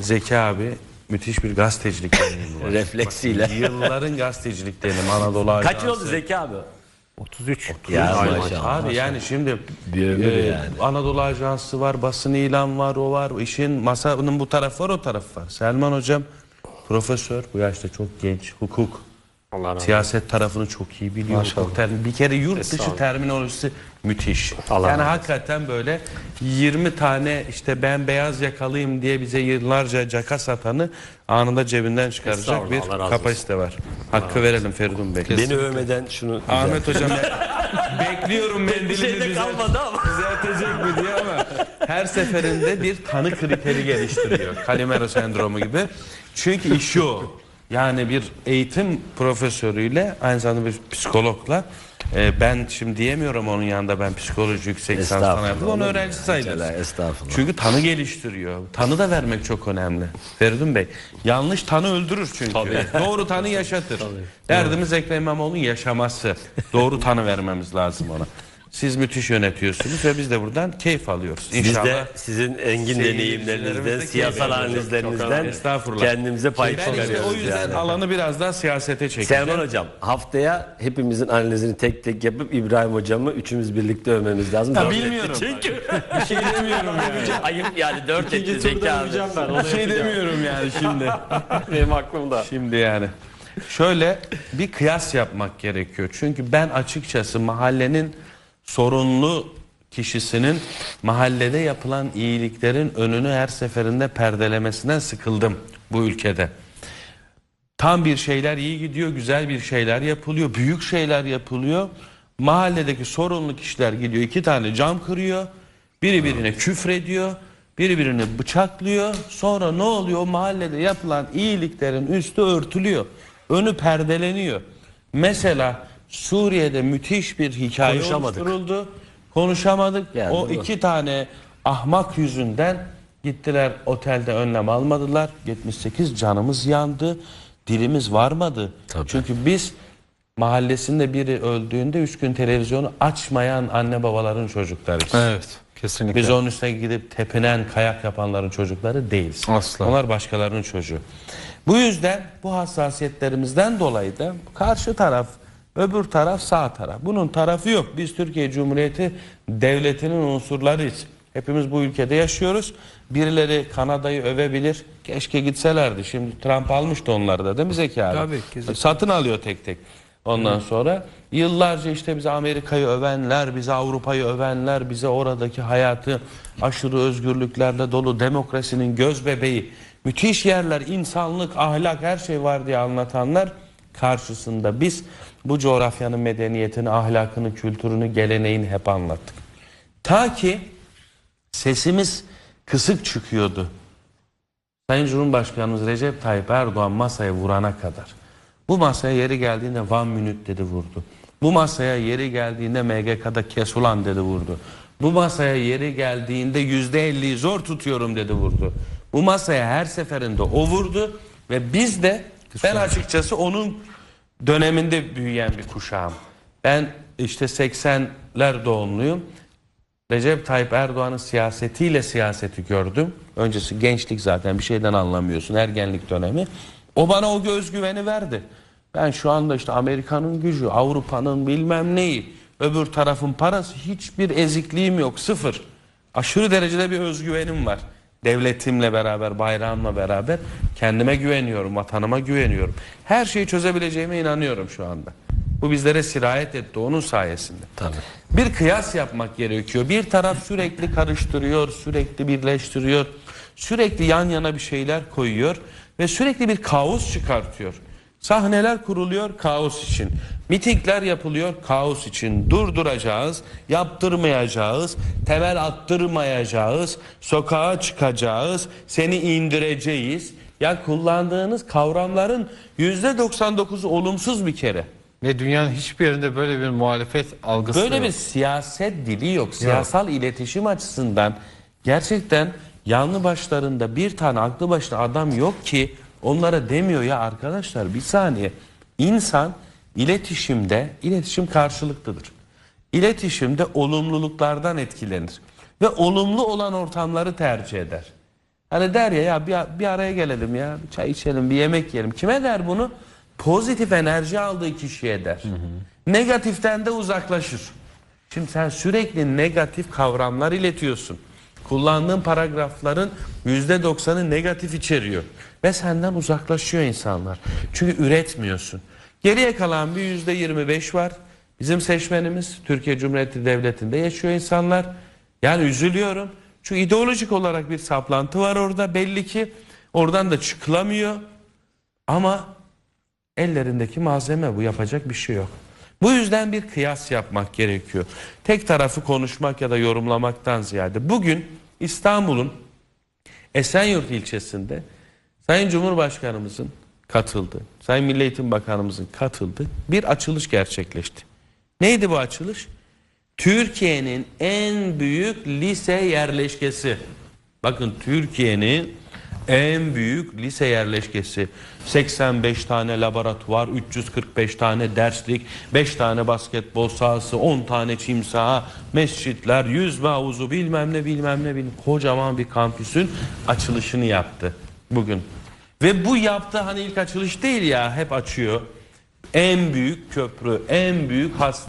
Zeki abi müthiş bir gazetecilik deneyimi var. Refleksiyle. Bakın, Yılların gazetecilik deneyimi Anadolu Ajansı. Kaç yıl oldu Zeki abi? 33. Ya Aynen. maşallah. Abi yani şimdi Bir ömür e, yani. Anadolu Ajansı var, basın ilan var, o var. işin masanın bu tarafı var, o tarafı var. Selman hocam profesör, bu yaşta çok genç, hukuk, Allah siyaset tarafını çok iyi biliyor. Hukuk termi- bir kere yurt dışı terminolojisi müthiş. Allah yani olsun. hakikaten böyle 20 tane işte ben beyaz yakalıyım diye bize yıllarca caka satanı anında cebinden çıkaracak bir Allah razı kapasite var. Hakkı verelim Feridun Bey. Beni övmeden şunu Ahmet hocam bekliyorum mendilini Bir şey de düzelt- kalmadı ama. düzeltecek mi diye ama her seferinde bir tanı kriteri geliştiriyor. Calimero sendromu gibi. Çünkü işi o. Yani bir eğitim profesörüyle aynı zamanda bir psikologla e, ben şimdi diyemiyorum onun yanında ben psikoloji yüksek lisans falan yaptım. Onu öğrenci sayılır. Estağfurullah. Çünkü tanı geliştiriyor. Tanı da vermek çok önemli. Feridun Bey. Yanlış tanı öldürür çünkü. Doğru tanı yaşatır. Derdimiz Ekrem İmamoğlu'nun yaşaması. Doğru tanı vermemiz lazım ona. Siz müthiş yönetiyorsunuz ve biz de buradan keyif alıyoruz. Biz İnşallah. de sizin engin deneyimlerinizden, siyasal analizlerinizden kendimize pay ben işte çıkarıyoruz. o yüzden yani. alanı biraz daha siyasete çekeceğim. Selman Hocam haftaya hepimizin analizini tek tek yapıp İbrahim Hocam'ı üçümüz birlikte övmemiz lazım. Dört bilmiyorum. Çünkü Bir şey demiyorum yani. ayıp yani dört etti ben. Bir şey demiyorum yani şimdi. Benim aklımda. Şimdi yani. Şöyle bir kıyas yapmak gerekiyor. Çünkü ben açıkçası mahallenin sorunlu kişisinin mahallede yapılan iyiliklerin önünü her seferinde perdelemesinden sıkıldım bu ülkede. Tam bir şeyler iyi gidiyor, güzel bir şeyler yapılıyor, büyük şeyler yapılıyor. Mahalledeki sorunlu kişiler gidiyor iki tane cam kırıyor. Biri birine küfrediyor, biri birini bıçaklıyor. Sonra ne oluyor? Mahallede yapılan iyiliklerin üstü örtülüyor. Önü perdeleniyor. Mesela Suriye'de müthiş bir hikaye Konuşamadık. oluşturuldu. Konuşamadık. Yani o bu. iki tane ahmak yüzünden gittiler otelde önlem almadılar. 78 canımız yandı. Dilimiz varmadı. Tabii. Çünkü biz mahallesinde biri öldüğünde üç gün televizyonu açmayan anne babaların çocuklarıyız. Evet. Kesinlikle. Biz onun üstüne gidip tepinen kayak yapanların çocukları değiliz. Asla. Onlar başkalarının çocuğu. Bu yüzden bu hassasiyetlerimizden dolayı da karşı taraf, öbür taraf, sağ taraf. Bunun tarafı yok. Biz Türkiye Cumhuriyeti devletinin unsurlarıyız. Hepimiz bu ülkede yaşıyoruz. Birileri Kanada'yı övebilir. Keşke gitselerdi. Şimdi Trump almıştı onları da değil mi Zeki abi? Tabii, kesinlikle. Satın alıyor tek tek. Ondan sonra yıllarca işte bize Amerika'yı övenler, bize Avrupa'yı övenler, bize oradaki hayatı aşırı özgürlüklerle dolu demokrasinin göz bebeği, müthiş yerler, insanlık, ahlak her şey var diye anlatanlar karşısında biz bu coğrafyanın medeniyetini, ahlakını, kültürünü, geleneğini hep anlattık. Ta ki sesimiz kısık çıkıyordu. Sayın Cumhurbaşkanımız Recep Tayyip Erdoğan masaya vurana kadar. Bu masaya yeri geldiğinde one minute dedi vurdu. Bu masaya yeri geldiğinde MGK'da kes ulan dedi vurdu. Bu masaya yeri geldiğinde yüzde elliyi zor tutuyorum dedi vurdu. Bu masaya her seferinde o vurdu ve biz de ben açıkçası onun döneminde büyüyen bir kuşağım. Ben işte 80'ler doğumluyum. Recep Tayyip Erdoğan'ın siyasetiyle siyaseti gördüm. Öncesi gençlik zaten bir şeyden anlamıyorsun. Ergenlik dönemi. O bana o özgüveni verdi. Ben şu anda işte Amerika'nın gücü, Avrupa'nın bilmem neyi, öbür tarafın parası hiçbir ezikliğim yok. Sıfır. Aşırı derecede bir özgüvenim var. Devletimle beraber, bayrağımla beraber kendime güveniyorum, vatanıma güveniyorum. Her şeyi çözebileceğime inanıyorum şu anda. Bu bizlere sirayet etti onun sayesinde. Tabii. Bir kıyas yapmak gerekiyor. Bir taraf sürekli karıştırıyor, sürekli birleştiriyor, sürekli yan yana bir şeyler koyuyor ve sürekli bir kaos çıkartıyor. Sahneler kuruluyor kaos için. Mitingler yapılıyor kaos için. Durduracağız, yaptırmayacağız, temel attırmayacağız, sokağa çıkacağız, seni indireceğiz. Ya kullandığınız kavramların yüzde 99'u olumsuz bir kere. Ve dünyanın hiçbir yerinde böyle bir muhalefet algısı Böyle yok. bir siyaset dili yok. Siyasal iletişim açısından gerçekten yanlı başlarında bir tane aklı başlı adam yok ki onlara demiyor ya arkadaşlar bir saniye. İnsan iletişimde, iletişim karşılıklıdır. İletişimde olumluluklardan etkilenir ve olumlu olan ortamları tercih eder. Hani der ya ya bir, bir araya gelelim ya bir çay içelim bir yemek yiyelim. Kime der bunu? Pozitif enerji aldığı kişiye der. Negatiften de uzaklaşır. Şimdi sen sürekli negatif kavramlar iletiyorsun. Kullandığın paragrafların %90'ı negatif içeriyor. Ve senden uzaklaşıyor insanlar. Çünkü üretmiyorsun. Geriye kalan bir %25 var. Bizim seçmenimiz Türkiye Cumhuriyeti Devleti'nde yaşıyor insanlar. Yani üzülüyorum. Çünkü ideolojik olarak bir saplantı var orada belli ki. Oradan da çıkılamıyor. Ama ellerindeki malzeme bu yapacak bir şey yok. Bu yüzden bir kıyas yapmak gerekiyor. Tek tarafı konuşmak ya da yorumlamaktan ziyade. Bugün İstanbul'un Esenyurt ilçesinde Sayın Cumhurbaşkanımızın katıldığı, Sayın Milli Eğitim Bakanımızın katıldığı bir açılış gerçekleşti. Neydi bu açılış? Türkiye'nin en büyük lise yerleşkesi. Bakın Türkiye'nin en büyük lise yerleşkesi. 85 tane laboratuvar, 345 tane derslik, 5 tane basketbol sahası, 10 tane çim saha, mescitler, yüzme havuzu bilmem ne bilmem ne bilmem. Kocaman bir kampüsün açılışını yaptı bugün. Ve bu yaptı hani ilk açılış değil ya hep açıyor. En büyük köprü, en büyük hastane.